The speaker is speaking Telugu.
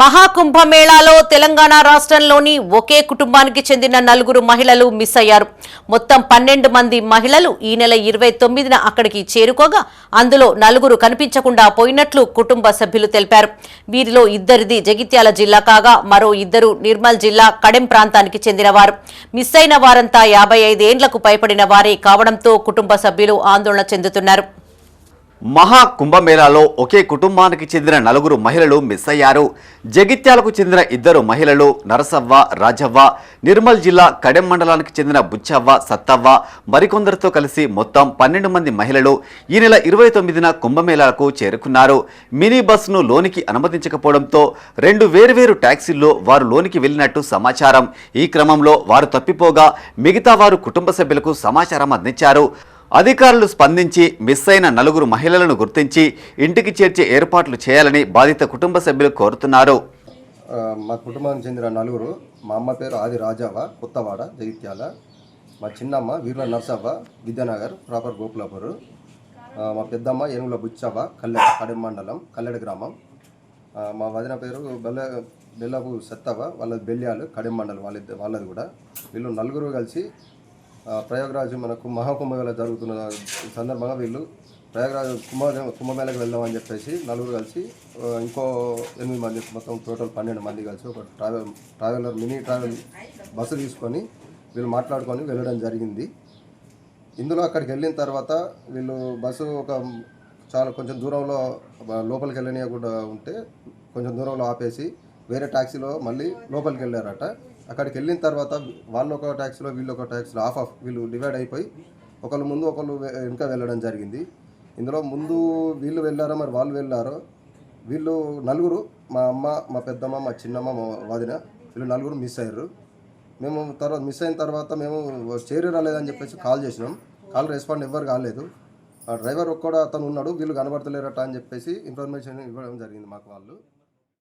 మహాకుంభమేళాలో తెలంగాణ రాష్ట్రంలోని ఒకే కుటుంబానికి చెందిన నలుగురు మహిళలు మిస్ అయ్యారు. మొత్తం పన్నెండు మంది మహిళలు ఈ నెల ఇరవై తొమ్మిదిన అక్కడికి చేరుకోగా అందులో నలుగురు కనిపించకుండా పోయినట్లు కుటుంబ సభ్యులు తెలిపారు. వీరిలో ఇద్దరిది జగిత్యాల జిల్లా కాగా మరో ఇద్దరు నిర్మల్ జిల్లా కడెం ప్రాంతానికి చెందినవారు. మిస్ అయిన వారంతా యాభై ఐదేండ్లకు పైపడిన వారే కావడంతో కుటుంబ సభ్యులు ఆందోళన చెందుతున్నారు. మహా కుంభమేళాలో ఒకే కుటుంబానికి చెందిన నలుగురు మహిళలు మిస్ అయ్యారు. జగిత్యాలకు చెందిన ఇద్దరు మహిళలు నరసవ్వ రాజవ్వ నిర్మల్ జిల్లా కడెం మండలానికి చెందిన బుచ్చవ్వ సత్తవ్వ మరికొందరితో కలిసి మొత్తం పన్నెండు మంది మహిళలు ఈ నెల ఇరవై తొమ్మిదిన కుంభమేళాలకు చేరుకున్నారు. మినీ బస్సును లోనికి అనుమతించకపోవడంతో రెండు వేర్వేరు ట్యాక్సీల్లో వారు లోనికి వెళ్ళినట్టు సమాచారం. ఈ క్రమంలో వారు తప్పిపోగా మిగతా వారు కుటుంబ సభ్యులకు సమాచారం అందించారు. అధికారులు స్పందించి మిస్ అయిన నలుగురు మహిళలను గుర్తించి ఇంటికి చేర్చే ఏర్పాట్లు చేయాలని బాధిత కుటుంబ సభ్యులు కోరుతున్నారు. మా కుటుంబానికి చెందిన నలుగురు మా అమ్మ పేరు ఆది రాజావ కొత్తవాడ జగిత్యాల మా చిన్నమ్మ వీర్ల నర్సవ్వ విద్యానగర్ ప్రాపర్ గోకులాపూర్ మా పెద్దమ్మ ఏనుగుల బుచ్చవ్వ కల్లెడ కడెం మండలం కల్లెడ గ్రామం మా వదిన పేరు బెల్ల బెల్లపు సత్తవ్వ వాళ్ళది బెల్యాలు కడెం మండలం వాళ్ళ వాళ్ళది కూడా వీళ్ళు నలుగురు కలిసి ప్రయాగరాజ్ మనకు మహాకుంభమేళ జరుగుతున్న సందర్భంగా వీళ్ళు ప్రయాగరాజ్ కుంభ కుంభమేళకు వెళ్దామని చెప్పేసి నలుగురు కలిసి ఇంకో ఎనిమిది మంది మొత్తం టోటల్ పన్నెండు మంది కలిసి ఒక travel traveller mini travel bus తీసుకొని వీళ్ళు మాట్లాడుకొని వెళ్ళడం జరిగింది. ఇందులో అక్కడికి వెళ్ళిన తర్వాత వీళ్ళు బస్సు ఒక చాలా కొంచెం దూరంలో లోపలికి లోపలికి కూడా ఉంటే కొంచెం దూరంలో ఆపేసి వేరే ట్యాక్సీలో మళ్ళీ లోపలికి వెళ్ళారట. అక్కడికి వెళ్ళిన తర్వాత వాళ్ళు ఒక ట్యాక్సీలో వీళ్ళు ఒక ట్యాక్సీలో ఆఫ్ ఆఫ్ వీళ్ళు డివైడ్ అయిపోయి ఒకళ్ళు ముందు ఒకళ్ళు వెనుక వెళ్ళడం జరిగింది. ఇందులో ముందు వీళ్ళు వెళ్ళారో మరి వాళ్ళు వెళ్ళారో వీళ్ళు నలుగురు మా అమ్మ మా పెద్దమ్మ మా చిన్నమ్మ మా వదిన వీళ్ళు నలుగురు మిస్ అయ్యారు. మేము తర్వాత మిస్ అయిన తర్వాత మేము చేరి రాలేదని చెప్పేసి కాల్ చేసినాం. కాల్ రెస్పాండ్ ఎవ్వరు కాలేదు. ఆ డ్రైవర్ ఒక్కడ అతను ఉన్నాడు వీళ్ళు కనబడతలేరట అని చెప్పేసి ఇన్ఫర్మేషన్ ఇవ్వడం జరిగింది మాకు వాళ్ళు.